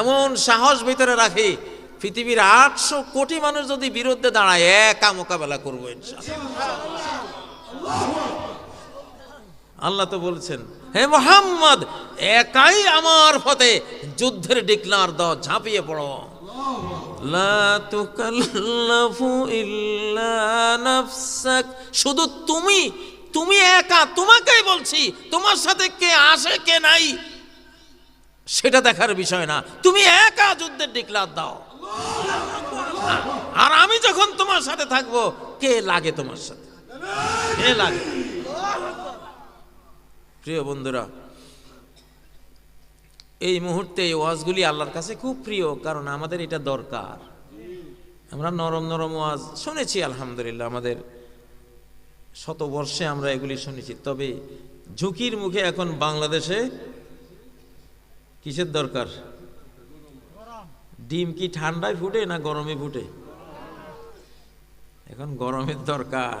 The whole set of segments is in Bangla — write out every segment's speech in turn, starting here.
এমন সাহস ভিতরে রাখি, পৃথিবীর আটশো কোটি মানুষ যদি বিরুদ্ধে দাঁড়ায়, একা মোকাবেলা করব আল্লাহ তো বলছেন, হে মোহাম্মদ, একাই আমার ফতে যুদ্ধের ডিক্লার দাও, ঝাঁপিয়ে পড়ো। শুধু তুমি তুমি একা, তোমাকেই বলছি, তোমার সাথে কে আসে কে নাই সেটা দেখার বিষয় না। তুমি একা যুদ্ধের ডিক্লার দাও। আর আমি যখন তোমার সাথে থাকব, কে লাগে তোমার সাথে? কে লাগে? প্রিয় বন্ধুরা, এই মুহূর্তে এই ওয়াজগুলি আল্লাহর কাছে খুব প্রিয়, কারণ আমাদের এটা দরকার। আমরা নরম নরম ওয়াজ শুনেছি, আলহামদুলিল্লাহ, আমাদের শত বর্ষে আমরা এগুলি শুনেছি। তবে ঝুঁকির মুখে এখন বাংলাদেশে কিসের দরকার? ডিম কি ঠান্ডায় ফুটে না গরমে ফুটে? এখন গরমের দরকার।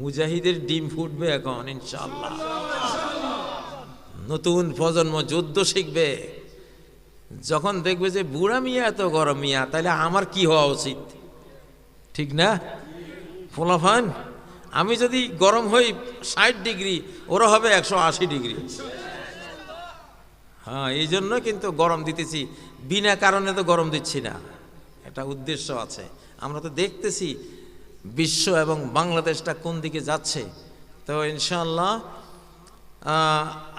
মুজাহিদের ডিম ফুটবে এখন ইনশাল্লাহ নতুন প্রজন্ম যুদ্ধ শিখবে। যখন দেখবে যে বুড়া মিয়া এত গরম মিয়া, তাহলে আমার কি হওয়া উচিত? ঠিক না? ফোলাফান আমি যদি গরম হই ষাট ডিগ্রি ওরা হবে একশো আশি ডিগ্রি। হ্যাঁ এই জন্য কিন্তু গরম দিতেছি। বিনা কারণে তো গরম দিচ্ছি না। এটা উদ্দেশ্য আছে। আমরা তো দেখতেছি বিশ্ব এবং বাংলাদেশটা কোন দিকে যাচ্ছে। তো ইনশাল্লাহ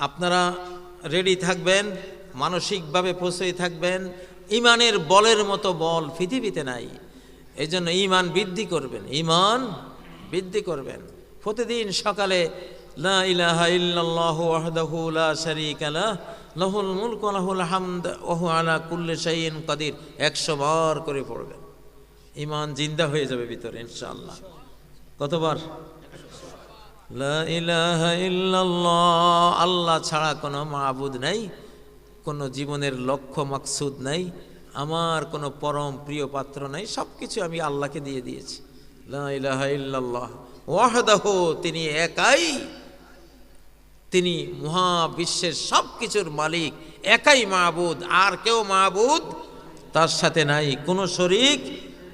আপনারা রেডি থাকবেন, মানসিকভাবে প্রস্তুতি থাকবেন। ইমানের বলের মতো বল পৃথিবীতে নাই। এই জন্য ইমান বৃদ্ধি করবেন। ইমান বৃদ্ধি করবেন। প্রতিদিন সকালে, লা ইলাহা ইল্লাল্লাহ ওয়াহদাহু লা শারীকা লাহ লাহুল মুলকু লাহুল হামদ ওয়া হুয়া আলা কুল্লি শাইইন কাদির। 100 বার করে পড়বেন ইমান জিন্দা হয়ে যাবে ভিতরে, ইনশাআল্লাহ। কতবার? আল্লাহ ছাড়া কোনো মাবুদ নাই, কোনো জীবনের লক্ষ্য মাকসুদ নাই, আমার কোনো পরম প্রিয় পাত্র নাই সব কিছু আমি আল্লাহকে দিয়ে দিয়েছি। লা ইলাহা ইল্লাল্লাহ। ওয়াহদাহু, তিনি একাই তিনি মহাবিশ্বের সব কিছুর মালিক, একাই মাহবুদ আর কেউ মাহবুদ তার সাথে নাই, কোনো শরিক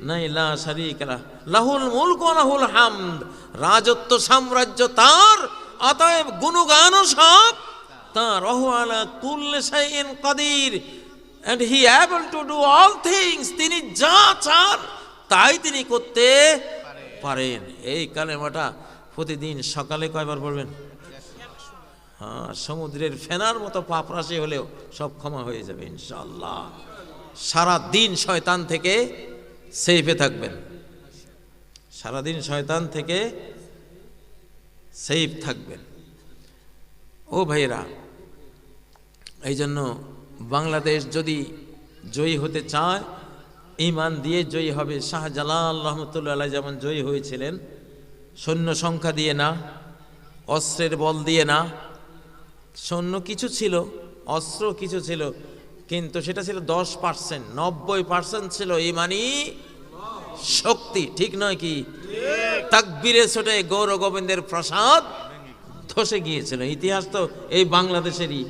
নাই, লা শারিক লাহ। লাহুল মুলক লাহুল হামদ, রাজত্ব সাম্রাজ্য তার, অতএব গুণগানও সব তার রহু আলা কুল্লি শাইইন Kadir and he able to do all things তিনি যা চান তাই তিনি করতে পারেন এই কালেমাটা প্রতিদিন সকালে কয়বার পড়বেন হ্যাঁ সমুদ্রের ফেনার মতো পাপরাশি হলেও সব ক্ষমা হয়ে যাবে ইনশাল্লাহ সারা দিন শয়তান থেকে সেফে থাকবেন। সারাদিন শয়তান থেকে সেফ থাকবেন। ও ভাইরা এই জন্য বাংলাদেশ যদি জয়ী হতে চায় ইমান দিয়ে জয়ী হবে, শাহজালাল রহমতুল্লাহ যেমন জয়ী হয়েছিলেন, সৈন্য সংখ্যা দিয়ে না, অস্ত্রের বল দিয়ে না সৈন্য কিছু ছিল, অস্ত্র কিছু ছিল, কিন্তু সেটা ছিল দশ পার্সেন্ট, নব্বই পার্সেন্ট ছিল ইমানি শক্তি, ঠিক নয় কি? তাকবীরে ছোটে গৌর গোবিন্দের প্রসাদ ধসে গিয়েছিল। ইতিহাস তো এই বাংলাদেশেরই।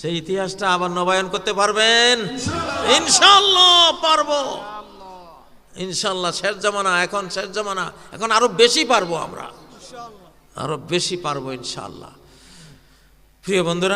সেই ইতিহাসটা আবার নবায়ন করতে পারবেন? ইনশাল্লাহ পারব। ইনশাল্লাহ শেষ জমানা, এখন শেষ জমানা, এখন আরও বেশি পারব আমরা। আরও বেশি পারব ইনশাল্লাহ প্রিয় বন্ধুরা